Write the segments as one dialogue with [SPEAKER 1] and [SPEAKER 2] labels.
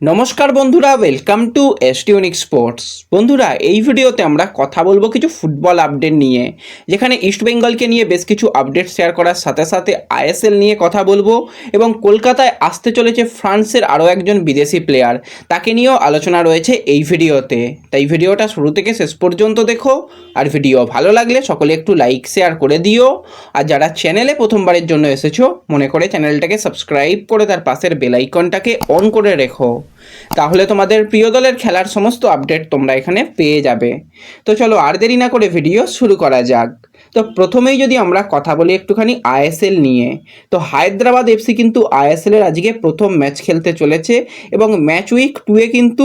[SPEAKER 1] নমস্কার বন্ধুরা welcome two এসটিউনিক sports বন্ধুরা, এই ভিডিওতে আমরা কথা বলব কিছু ফুটবল আপডেট নিয়ে, যেখানে ইস্ট বেঙ্গলকে নিয়ে বেশ কিছু আপডেট শেয়ার করার সাথে সাথে আইএসএল নিয়ে কথা বলব এবং কলকাতায় আসতে চলেছে ফ্রান্সের আরও একজন বিদেশি প্লেয়ার তাকে নিয়েও আলোচনা রয়েছে এই ভিডিওতে। তাই ভিডিওটা শুরু থেকে শেষ পর্যন্ত দেখো, আর ভিডিও ভালো লাগলে সকলে একটু লাইক শেয়ার করে দিও। আর যারা চ্যানেলে প্রথমবারের জন্য এসেছ, মনে করে চ্যানেলটাকে সাবস্ক্রাইব করে তার পাশের বেলাইকনটাকে অন করে রেখো। তাহলে তোমাদের প্রিয় দলের খেলার সমস্ত আপডেট তোমরা এখানে পেয়ে যাবে। তো চলো আর দেরি না করে ভিডিও শুরু করা যাক। তো প্রথমেই যদি আমরা কথা বলি একটুখানি আইএসএল নিয়ে, তো হায়দ্রাবাদ এফসি কিন্তু আইএসএলের আজকে প্রথম ম্যাচ খেলতে চলেছে এবং ম্যাচ উইক টুয়ে কিন্তু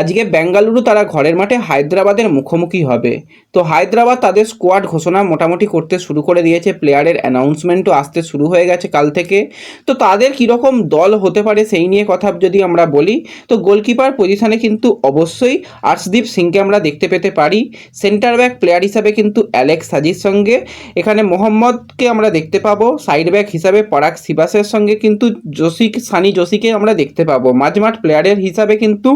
[SPEAKER 1] আজকে বেঙ্গালুরু তারা ঘরের মাঠে হায়দ্রাবাদের মুখোমুখি হবে। তো হায়দ্রাবাদ তাদের স্কোয়াড ঘোষণা মোটামুটি করতে শুরু করে দিয়েছে। প্লেয়ারের অ্যানাউন্সমেন্টও আসতে শুরু হয়ে গেছে কাল থেকে। তো তাদের কীরকম দল হতে পারে সেই নিয়ে কথা যদি আমরা বলি, তো গোলকিপার পজিশনে কিন্তু অবশ্যই আর্শদীপ সিংকে আমরা দেখতে পেতে পারি। সেন্টার ব্যাক প্লেয়ার হিসাবে কিন্তু অ্যালেক্স সাজির সঙ্গে। এখানে মোহাম্মদকে আমরা দেখতে পাবো। সাইড ব্যাক হিসাবে পরাগ সিবাসের সঙ্গে কিন্তু জসিক সানি জসিকে আমরা দেখতে পাবো। মাঝমাঠ প্লেয়ারের হিসাবে কিন্তু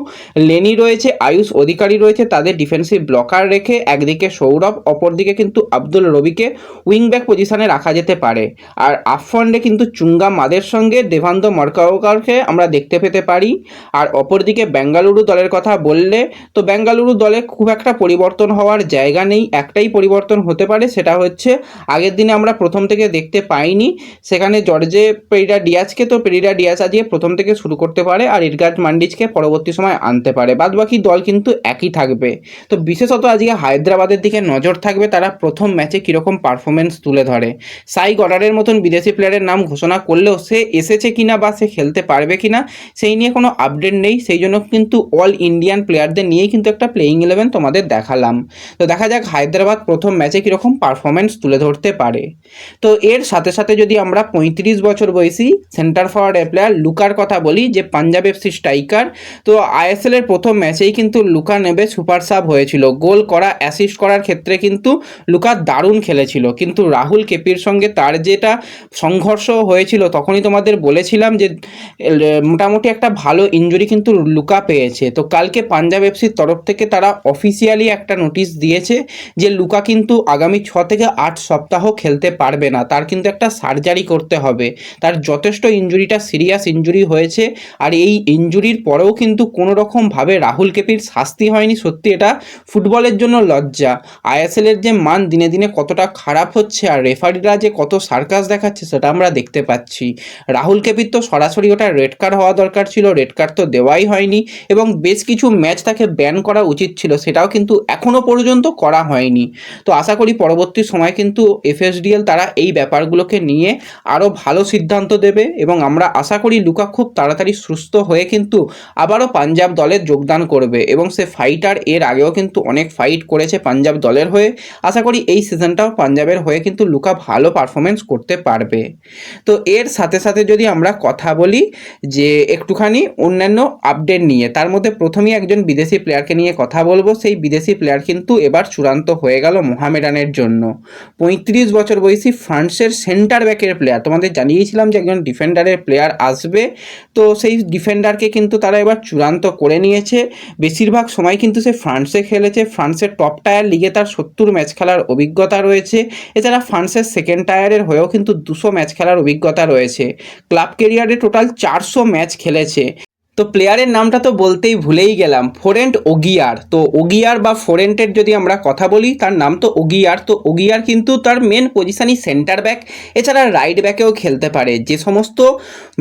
[SPEAKER 1] লেনি রয়েছে, আয়ুষ অধিকারী রয়েছে, তাদের ডিফেন্সিভ ব্লকার রেখে একদিকে সৌরভ, অপরদিকে কিন্তু আব্দুল রবিকে উইং ব্যাক পজিশনে রাখা যেতে পারে। আর আফ্রন্ডে কিন্তু চুঙ্গা মাদের সঙ্গে দেভান্ত মরকাওকারকে আমরা দেখতে পেতে পারি। আর অপরদিকে বেঙ্গালুরু দলের কথা বললে, তো বেঙ্গালুরু দলে খুব একটা পরিবর্তন হওয়ার জায়গা নেই। একটাই পরিবর্তন হতে পারে, সেটা হচ্ছে আগের দিনে আমরা প্রথম থেকে দেখতে পাইনি। সেখানে জর্জে পেরিডা ডিয়াজকে, তো পেরিডা ডিয়াজ আজকে প্রথম থেকে শুরু করতে পারে আর ইরগাজ মান্ডিজকে পরবর্তী সময় আনতে পারে। বাদ বাকি দল কিন্তু একই থাকবে। তো বিশেষত আজকে হায়দ্রাবাদের দিকে নজর থাকবে তারা প্রথম ম্যাচে কীরকম পারফরমেন্স তুলে ধরে। সাই গডারের মতন বিদেশি প্লেয়ারের নাম ঘোষণা করলেও সে এসেছে কিনা বা সে খেলতে পারবে কিনা, সেই নিয়ে কোনো আপডেট নেই। সেই জন্য কিন্তু অল ইন্ডিয়ান প্লেয়ারদের নিয়েই কিন্তু একটা প্লেয়িং ইলেভেন তোমাদের দেখালাম। তো দেখা যাক হায়দ্রাবাদ প্রথম ম্যাচে কীরকম পারফরমেন্স তুলে ধরতে পারে। তো এর সাথে সাথে যদি আমরা পঁয়ত্রিশ বছর বয়সী সেন্টার ফরওয়ার্ড প্লেয়ার লুকার কথা বলি, যে পাঞ্জাব এফসি স্ট্রাইকার তো আইএসএল এর প্রথম ম্যাচেই কিন্তু লুকা নেবে সুপার সাব হয়েছিল। গোল করা অ্যাসিস্ট করার ক্ষেত্রে কিন্তু লুকা দারুণ খেলেছিল। কিন্তু রাহুল কেপির সঙ্গে তার যেটা সংঘর্ষ হয়েছিল, তখনই তোমাদের বলেছিলাম যে মোটামুটি একটা ভালো ইঞ্জুরি কিন্তু লুকা পেয়েছে। তো কালকে পাঞ্জাব এফসির তরফ থেকে তারা অফিসিয়ালি একটা নোটিশ দিয়েছে যে, লুকা কিন্তু আগামী ছ থেকে আট সপ্তাহ খেলতে পারবে না। তার কিন্তু একটা সার্জারি করতে হবে। তার যথেষ্ট ইঞ্জুরিটা সিরিয়াস ইঞ্জুরি হয়েছে। আর এই ইঞ্জুরির পরেও কিন্তু কোনো রকমভাবে রাহুল কেপির শাস্তি হয়নি। সত্যি এটা ফুটবলের জন্য লজ্জা। আইএসএলের যে মান দিনে দিনে কতটা খারাপ হচ্ছে আর রেফারিরা যে কত সার্কাস দেখাচ্ছে সেটা আমরা দেখতে পাচ্ছি। রাহুল কেপির তো সরাসরি ওটা রেড কার্ড হওয়া দরকার ছিল, রেড কার্ড তো দেওয়াই হয়নি এবং বেশ কিছু ম্যাচ তাকে ব্যান করা উচিত ছিল, সেটাও কিন্তু এখনও পর্যন্ত করা হয়নি। তো আশা করি পরবর্তী সময় কিন্তু এফএসডিএল তারা এই ব্যাপারগুলোকে নিয়ে আরও ভালো সিদ্ধান্ত দেবে এবং আমরা আশা করি লুকা খুব তাড়াতাড়ি সুস্থ হয়ে কিন্তু আবারও পাঞ্জাব দলে যোগদান করবে এবং সে ফাইটার এর আগেও কিন্তু অনেক ফাইট করেছে পাঞ্জাব দলের হয়ে আশা করি এই সিজনটাও পাঞ্জাবের হয়ে কিন্তু লুকা ভালো পারফরমেন্স করতে পারবে। তো এর সাথে সাথে যদি আমরা কথা বলি যে একটুখানি অন্যান্য আপডেট নিয়ে, তার মধ্যে প্রথমেই একজন বিদেশি প্লেয়ারকে নিয়ে কথা বলব। সেই বিদেশি প্লেয়ার কিন্তু এবার চূড়ান্ত হয়ে গেল মোহামেডানের জন্য। পঁয়ত্রিশ বছর বয়সী ফ্রান্সের সেন্টার ব্যাকের প্লেয়ার তোমাদের জানিয়েছিলাম যে একজন ডিফেন্ডারের প্লেয়ার আসবে। তো সেই ডিফেন্ডারকে কিন্তু তারা এবার চূড়ান্ত করে নিয়েছে। বেশিরভাগ সময় কিন্তু সে ফ্রান্সে খেলেছে। ফ্রান্সের টপ টায়ার লিগে তার সত্তর ম্যাচ খেলার অভিজ্ঞতা রয়েছে। এছাড়া ফ্রান্সের সেকেন্ড টায়ারের হয়েও কিন্তু দুশো ম্যাচ খেলার অভিজ্ঞতা রয়েছে। ক্লাব কেরিয়ারে টোটাল চারশো ম্যাচ খেলেছে। তো প্লেয়ারের নামটা তো বলতেই ভুলেই গেলাম। ফোরেন্ট ওগিয়ার তো ওগিয়ার বা ফোরেন্টের যদি আমরা কথা বলি, তার নাম তো ওগিয়ার তো ওগিয়ার কিন্তু তার মেন পজিশনই সেন্টার ব্যাক এছাড়া রাইট ব্যাকেও খেলতে পারে। যে সমস্ত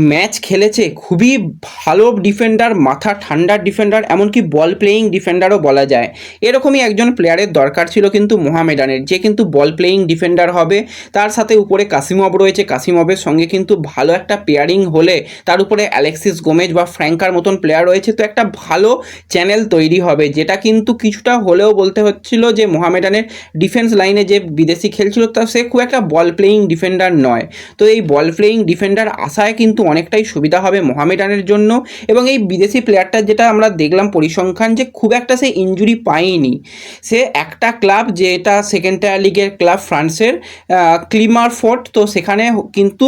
[SPEAKER 1] ম্যাচ খেলেছে, খুবই ভালো ডিফেন্ডার মাথা ঠান্ডার ডিফেন্ডার এমনকি বল প্লেয়িং ডিফেন্ডারও বলা যায়। এরকমই একজন প্লেয়ারের দরকার ছিল কিন্তু মোহামেডানের। যে কিন্তু বল প্লেয়িং ডিফেন্ডার হবে, তার সাথে উপরে কাসিমব রয়েছে। কাসিমবের সঙ্গে কিন্তু ভালো একটা পেয়ারিং হলে, তার উপরে অ্যালেক্সিস গোমেজ বা ফ্র্যাঙ্কার মতন প্লেয়ার রয়েছে, তো একটা ভালো চ্যানেল তৈরি হবে, যেটা কিন্তু কিছুটা হলেও বলতে হচ্ছিল যে মোহামেডানের ডিফেন্স লাইনে যে বিদেশি খেলছিল, তা সে খুব একটা বল প্লেয়িং ডিফেন্ডার নয়। তো এই বল প্লেয়িং ডিফেন্ডার আসায় কিন্তু অনেকটাই সুবিধা হবে মোহামেডানের জন্য, এবং এই বিদেশি প্লেয়ারটার যেটা আমরা দেখলাম পরিসংখ্যান, যে খুব একটা সে ইঞ্জুরি পায়নি। সে একটা ক্লাব যেটা সেকেন্ড টায়ার লিগের ক্লাব ফ্রান্সের ক্লিমার ফোর্ট তো সেখানে কিন্তু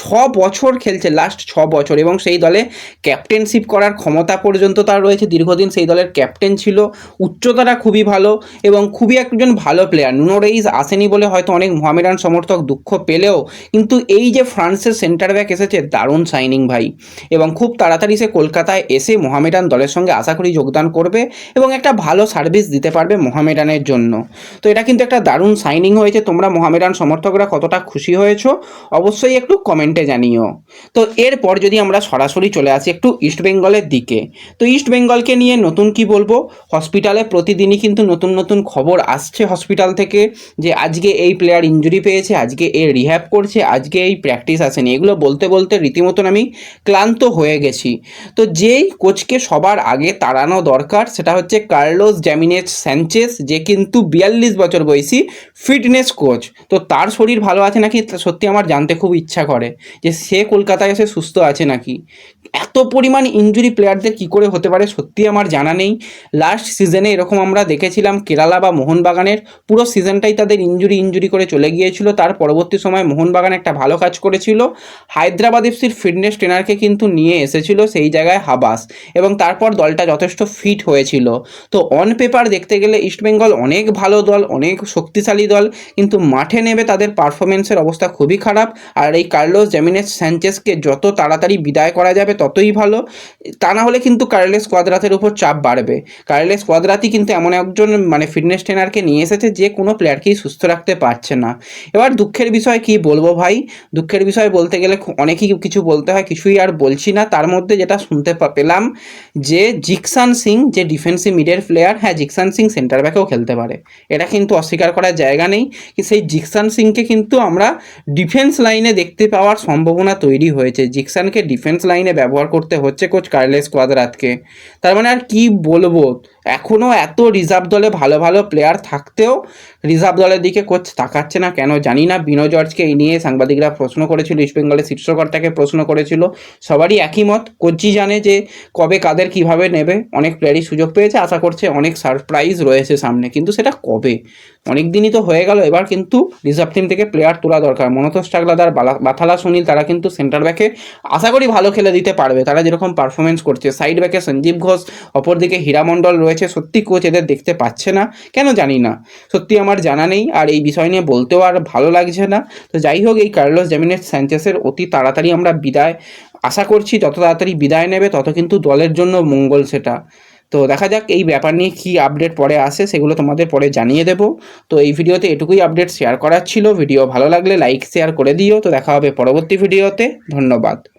[SPEAKER 1] ছ বছর খেলছে লাস্ট ছ বছর এবং সেই দলে ক্যাপ্টেনশিপ করার ক্ষমতা পর্যন্ত তার রয়েছে। দীর্ঘদিন সেই দলের ক্যাপ্টেন ছিল, উচ্চতাটা খুবই ভালো এবং খুবই একজন ভালো প্লেয়ার নুনো রেইস আসেনি বলে হয়তো অনেক মোহামেডান সমর্থক দুঃখ পেলেও, কিন্তু এই যে ফ্রান্সের সেন্টার ব্যাক এসেছে, দারুণ সাইনিং ভাই। এবং খুব তাড়াতাড়ি সে কলকাতায় এসে মোহামেডান দলের সঙ্গে আশা করি যোগদান করবে এবং একটা ভালো সার্ভিস দিতে পারবে মোহামেডানের জন্য। তো এটা কিন্তু একটা দারুণ সাইনিং হয়েছে। তোমরা মোহামেডান সমর্থকরা কতটা খুশি হয়েছো, অবশ্যই একটু কমেন্টে জানিও। তো এরপর যদি আমরা সরাসরি চলে আসি একটু ইস্ট বেঙ্গলের দিকে, তো ইস্ট বেঙ্গলকে নিয়ে নতুন কি বলব? হসপিটালে প্রতিদিনই কিন্তু নতুন নতুন খবর আসছে হসপিটাল থেকে যে আজকে এই প্লেয়ার ইঞ্জুরি পেয়েছে, আজকে এ রিহ্যাব করছে, আজকে এই প্র্যাকটিস আসেনি। এগুলো বলতে বলতে রীতিমতন আমি ক্লান্ত হয়ে গেছি। তো যেই কোচকে সবার আগে তাড়ানো দরকার সেটা হচ্ছে কার্লোস জ্যামিনেস স্যাঞ্চেস যে কিন্তু বিয়াল্লিশ বছর বয়সী ফিটনেস কোচ তো তার শরীর ভালো আছে নাকি? সত্যি আমার জানতে খুব ইচ্ছা করে। যে সে কলকাতায় এসে সুস্থ আছে নাকি? এত পরিমাণ ইঞ্জুরি প্লেয়ারদের কি করে হতে পারে সত্যি আমার জানা নেই। লাস্ট সিজনে এরকম আমরা দেখেছিলাম কেরালা বা মোহনবাগানের পুরো সিজনটাই তাদের ইঞ্জুরি ইঞ্জুরি করে চলে গিয়েছিল। তার পরবর্তী সময় মোহনবাগান একটা ভালো কাজ করেছিল। হায়দ্রাবাদ এফসির ফিটনেস ট্রেনারকে কিন্তু নিয়ে এসেছিল সেই জায়গায় হাবাস এবং তারপর দলটা যথেষ্ট ফিট হয়েছিল। তো অন পেপার দেখতে গেলে ইস্টবেঙ্গল অনেক ভালো দল, অনেক শক্তিশালী দল, কিন্তু মাঠে নেবে তাদের পারফরমেন্সের অবস্থা খুবই খারাপ। আর এই কার্লোস জ্যামিনেস স্যাঞ্চেসকে যত তাড়াতাড়ি বিদায় করা যাবে ততই ভালো। তা না হলে কিন্তু কার্লেস কোয়াদ্রাতের উপর চাপ বাড়বে। কার্লেস কোয়াদ্রাতি কিন্তু এমন একজন মানে ফিটনেস ট্রেনারকে নিয়ে এসেছে যে কোনো প্লেয়ারকেই সুস্থ রাখতে পারছে না। এবার দুঃখের বিষয় কি বলব ভাই? দুঃখের বিষয় বলতে গেলে অনেকই কিছু বলতে হয়, কিছুই আর বলছি না। তার মধ্যে যেটা শুনতে পেলাম যে জিকসান সিং, যে ডিফেন্সিভ মিডের প্লেয়ার হ্যাঁ জিকসান সিং সেন্টার ব্যাকেও খেলতে পারে। এটা কিন্তু অস্বীকার করার জায়গা নেই কি সেই জিকসান সিংকে কিন্তু আমরা ডিফেন্স লাইনে দেখতে পাওয়ার সম্ভাবনা তৈরি হয়েছে। জিকসানকে ডিফেন্স লাইনে ব্যবহার করতে হচ্ছে কোচ কার্লেস কোয়াদ্রাতকে। তার মানে আর কি বলব এখনও এত রিজার্ভ দলে ভালো ভালো প্লেয়ার থাকতেও রিজার্ভ দলের দিকে কোচ তাকাচ্ছে না কেন জানি না। বিনো জর্জকে এই নিয়ে সাংবাদিকরা প্রশ্ন করেছিল ইস্টবেঙ্গলের শীর্ষকর্তাকে প্রশ্ন করেছিল, সবারই একই মত। কোচই জানে যে কবে কাদের কীভাবে নেবে, অনেক প্লেয়ারই সুযোগ পেয়েছে, আশা করছে অনেক সারপ্রাইজ রয়েছে সামনে। কিন্তু সেটা কবে? অনেক দিনই তো হয়ে গেল, এবার কিন্তু রিজার্ভ টিম থেকে প্লেয়ার তোলা দরকার। মনতোষ টাকলাদার বাথালা সুনীল, তারা কিন্তু সেন্টার ব্যাকে আশা করি ভালো খেলে দিতে পারবে, তারা যেরকম পারফরমেন্স করছে। সাইড ব্যাকে সঞ্জীব ঘোষ, অপরদিকে হীরামণ্ডল রয়েছে। সত্যি কোচ এদের দেখতে পাচ্ছে না। কেন জানি না। সত্যি আমার জানা নেই, আর এই বিষয় নিয়ে বলতেও আর ভালো লাগছে না। তো যাই হোক, এই কার্লোস জ্যামিনেট স্যাঞ্চেসের অতি তাড়াতাড়ি আমরা বিদায় আশা করছি, যত তাড়াতাড়ি বিদায় নেবে, তত কিন্তু দলের জন্য মঙ্গল সেটা। তো দেখা যাক এই ব্যাপার নিয়ে কী আপডেট পরে আসে, সেগুলো তোমাদের পরে জানিয়ে দেবো। তো এই ভিডিওতে এটুকুই আপডেট শেয়ার করার ছিল। ভিডিও ভালো লাগলে লাইক শেয়ার করে দিও। তো দেখা হবে পরবর্তী ভিডিওতে। ধন্যবাদ।